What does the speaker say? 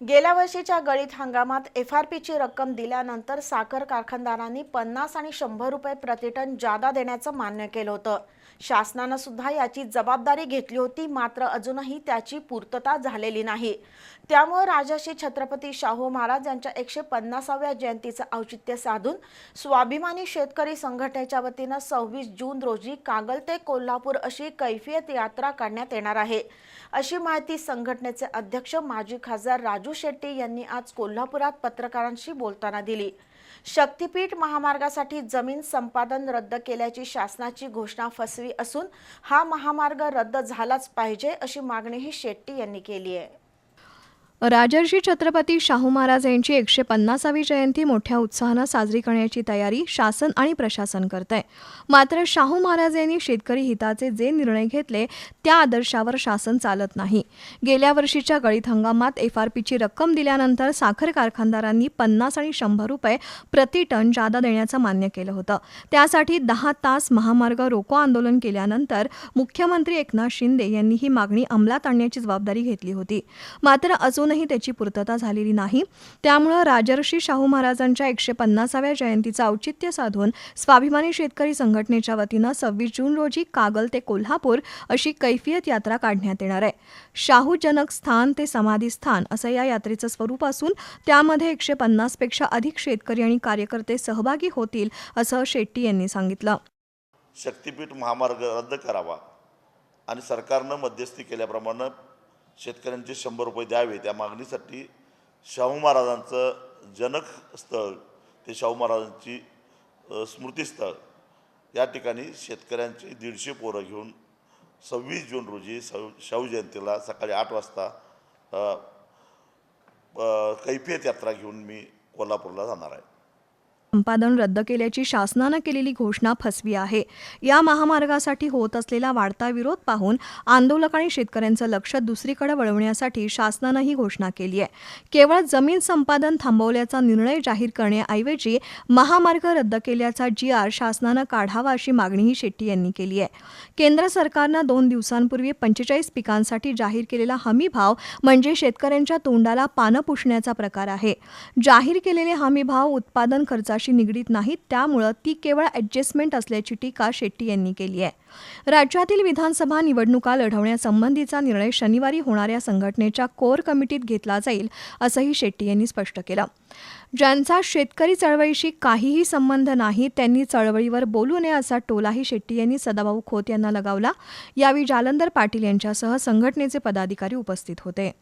गेल्या वर्षीच्या गळीत हंगामात एफ आर पीची रक्कम दिल्यानंतर साखर कारखानदारांनी पन्नास आणि शंभर रुपये प्रतिटन जादा देण्याचं मान्य केलं होतं. शासनानं सुद्धा याची जबाबदारी घेतली होती मात्र अजूनही त्याची पूर्तता झालेली नाही. त्यामुळे राजर्षी छत्रपती शाहू महाराज यांच्या एकशे पन्नासाव्या जयंतीचं औचित्य साधून स्वाभिमानी शेतकरी संघटनेच्या वतीनं सव्वीस जून रोजी कागल ते कोल्हापूर अशी कैफियत यात्रा काढण्यात येणार आहे. अशी माहिती संघटनेचे अध्यक्ष माजी खासदार राजू शेट्टी यांनी आज कोल्हापुरात पत्रकारांशी बोलताना दिली. शक्तीपीठ महामार्गासाठी जमीन संपादन रद्द केल्याची शासनाची घोषणा फसवी असून हा महामार्ग रद्द झालाच पाहिजे अशी मागणीही शेट्टी यांनी केली आहे. राजर्षी छत्रपती शाहू महाराज यांची एकशे पन्नासावी जयंती मोठ्या उत्साहानं साजरी करण्याची तयारी शासन आणि प्रशासन करत आहे मात्र शाहू महाराज यांनी शेतकरी हिताचे जे निर्णय घेतले त्या आदर्शावर शासन चालत नाही. गेल्या वर्षीच्या गळीत हंगामात एफ आर पीची रक्कम दिल्यानंतर साखर कारखानदारांनी पन्नास आणि शंभर रुपये प्रति टन जादा देण्याचं मान्य केलं होतं. त्यासाठी दहा तास महामार्ग रोको आंदोलन केल्यानंतर मुख्यमंत्री एकनाथ शिंदे यांनी ही मागणी अंमलात आणण्याची जबाबदारी घेतली होती. मात्र अजून अजूनही त्याची पूर्तता झालेली नाही. त्यामुळं राजर्षी शाहू महाराजांच्या एकशे पन्नासाव्या जयंतीचं औचित्य साधून स्वाभिमानी शेतकरी संघटनेच्या वतीनं सव्वीस जून रोजी कागल ते कोल्हापूर अशी कैफियत यात्रा काढण्यात येणार आहे. शाहू जनक स्थान ते समाधी स्थान असं या यात्रेचं स्वरूप असून त्यामध्ये एकशे पन्नासपेक्षा अधिक शेतकरी आणि कार्यकर्ते सहभागी होतील असं शेट्टी यांनी सांगितलं. शक्तीपीठ महामार्ग रद्द करावा आणि सरकारनं मध्यस्थी केल्याप्रमाणे शेतकऱ्यांचे शंभर रुपये द्यावे त्या मागणीसाठी शाहू महाराजांचं जनक स्थळ ते शाहू महाराजांची स्मृतीस्थळ या ठिकाणी शेतकऱ्यांची दीडशे पोरं घेऊन सव्वीस जून रोजी सव शाहू जयंतीला सकाळी आठ वाजता कैफियत यात्रा घेऊन मी कोल्हापूरला जाणार आहे. संपादन रद्द केल्याची शासनानं केलेली घोषणा फसवी आहे. या महामार्गासाठी होत असलेला वाढता विरोध पाहून आंदोलक आणि शेतकऱ्यांचं लक्ष दुसरीकडे वळवण्यासाठी शासनानं ही घोषणा केली आहे. केवळ जमीन संपादन थांबवल्याचा निर्णय जाहीर करण्याऐवजी महामार्ग रद्द केल्याचा जी आर शासनानं काढावा अशी मागणीही शेट्टी यांनी केली आहे. केंद्र सरकारनं दोन दिवसांपूर्वी पंचेचाळीस पिकांसाठी जाहीर केलेला हमी भाव म्हणजे शेतकऱ्यांच्या तोंडाला पानं पुसण्याचा प्रकार आहे. जाहीर केलेले हमी भाव उत्पादन खर्चाशी निगडीत नाहीत. त्यामुळं ती केवळ ॲडजस्टमेंट असल्याची टीका शेट्टी यांनी केली आहे. राज्यातील विधानसभा निवडणुका लढवण्यासंबंधीचा निर्णय शनिवारी होणाऱ्या संघटनेच्या कोर कमिटीत घेतला जाईल असंही शेट्टी यांनी स्पष्ट केलं. ज्यांचा शेतकरी चळवळीशी काहीही संबंध नाही त्यांनी चळवळीवर बोलू नये असा टोलाही शेट्टी यांनी सदाभाऊ खोत यांना लगावला. यावेळी जालंधर पाटील यांच्यासह संघटनेचे पदाधिकारी उपस्थित होते.